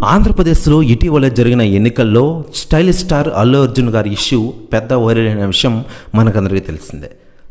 ఆంధ్రప్రదేశ్లో ఇటీవల జరిగిన ఎన్నికల్లో స్టైలిష్ స్టార్ అల్లు అర్జున్ గారి ఇష్యూ పెద్ద వైరల్ అయిన విషయం మనకందరికీ తెలిసిందే.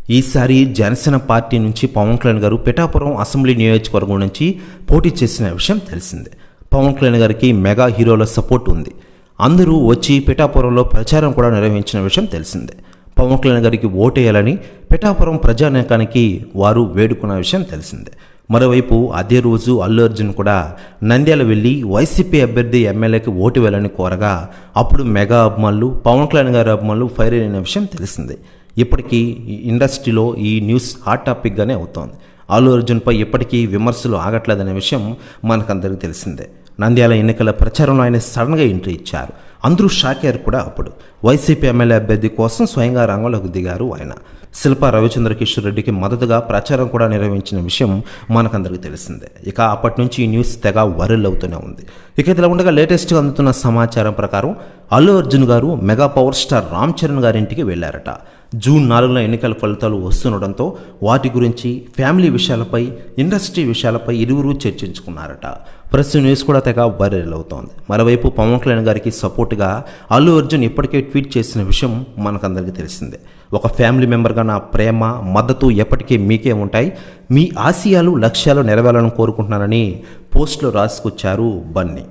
ఈసారి జనసేన పార్టీ నుంచి పవన్ కళ్యాణ్ గారు పిఠాపురం అసెంబ్లీ నియోజకవర్గం నుంచి పోటీ చేసిన విషయం తెలిసిందే. పవన్ కళ్యాణ్ గారికి మెగా హీరోల సపోర్ట్ ఉంది. అందరూ వచ్చి పిఠాపురంలో ప్రచారం కూడా నిర్వహించిన విషయం తెలిసిందే. పవన్ కళ్యాణ్ గారికి ఓటేయాలని పిఠాపురం ప్రజానేకానికి వారు వేడుకున్న విషయం తెలిసిందే. మరోవైపు అదే రోజు అల్లు అర్జున్ కూడా నంద్యాల వెళ్ళి వైసీపీ అభ్యర్థి ఎమ్మెల్యేకి ఓటు వేయాలని కోరగా అప్పుడు మెగా అభిమానులు పవన్ కళ్యాణ్ గారి అభిమానులు ఫైర్ అయిన విషయం తెలిసిందే. ఇప్పటికీ ఇండస్ట్రీలో ఈ న్యూస్ హాట్ టాపిక్గానే అవుతోంది. అల్లు అర్జున్పై ఇప్పటికీ విమర్శలు ఆగట్లేదనే విషయం మనకందరికీ తెలిసిందే. నంద్యాల ఎన్నికల ప్రచారంలో ఆయన సడన్గా ఎంట్రీ ఇచ్చారు. అందరూ షాక్ అయ్యారు కూడా అప్పుడు. వైసీపీ ఎమ్మెల్యే అభ్యర్థి కోసం స్వయంగా రంగంలోకి దిగారు ఆయన. శిల్ప రవిచంద్ర కిషోర్ రెడ్డికి మద్దతుగా ప్రచారం కూడా నిర్వహించిన విషయం మనకందరికీ తెలిసిందే. ఇక అప్పటి నుంచి ఈ న్యూస్ తెగ వైరల్ అవుతూనే ఉంది. ఇక ఇదిలా ఉండగా లేటెస్ట్గా అందుతున్న సమాచారం ప్రకారం అల్లు అర్జున్ గారు mega power star Ram Charan గారి ఇంటికి వెళ్ళారట. జూన్ నాలుగున ఎన్నికల ఫలితాలు వస్తుండడంతో వాటి గురించి ఫ్యామిలీ విషయాలపై ఇండస్ట్రీ విషయాలపై ఇరువురు చర్చించుకున్నారట. ప్రెస్ న్యూస్ కూడా తెగ వైరల్ అవుతోంది. మరోవైపు పవన్ కళ్యాణ్ గారికి సపోర్ట్గా అల్లు అర్జున్ ఇప్పటికే ట్వీట్ చేసిన విషయం మనకందరికీ తెలిసిందే. ఒక ఫ్యామిలీ మెంబర్గా నా ప్రేమ మద్దతు ఎప్పటికీ మీకే ఉంటాయి. మీ ఆశయాలు లక్ష్యాలు నెరవేరాలని కోరుకుంటున్నానని పోస్ట్లో రాసుకొచ్చారు బన్నీ.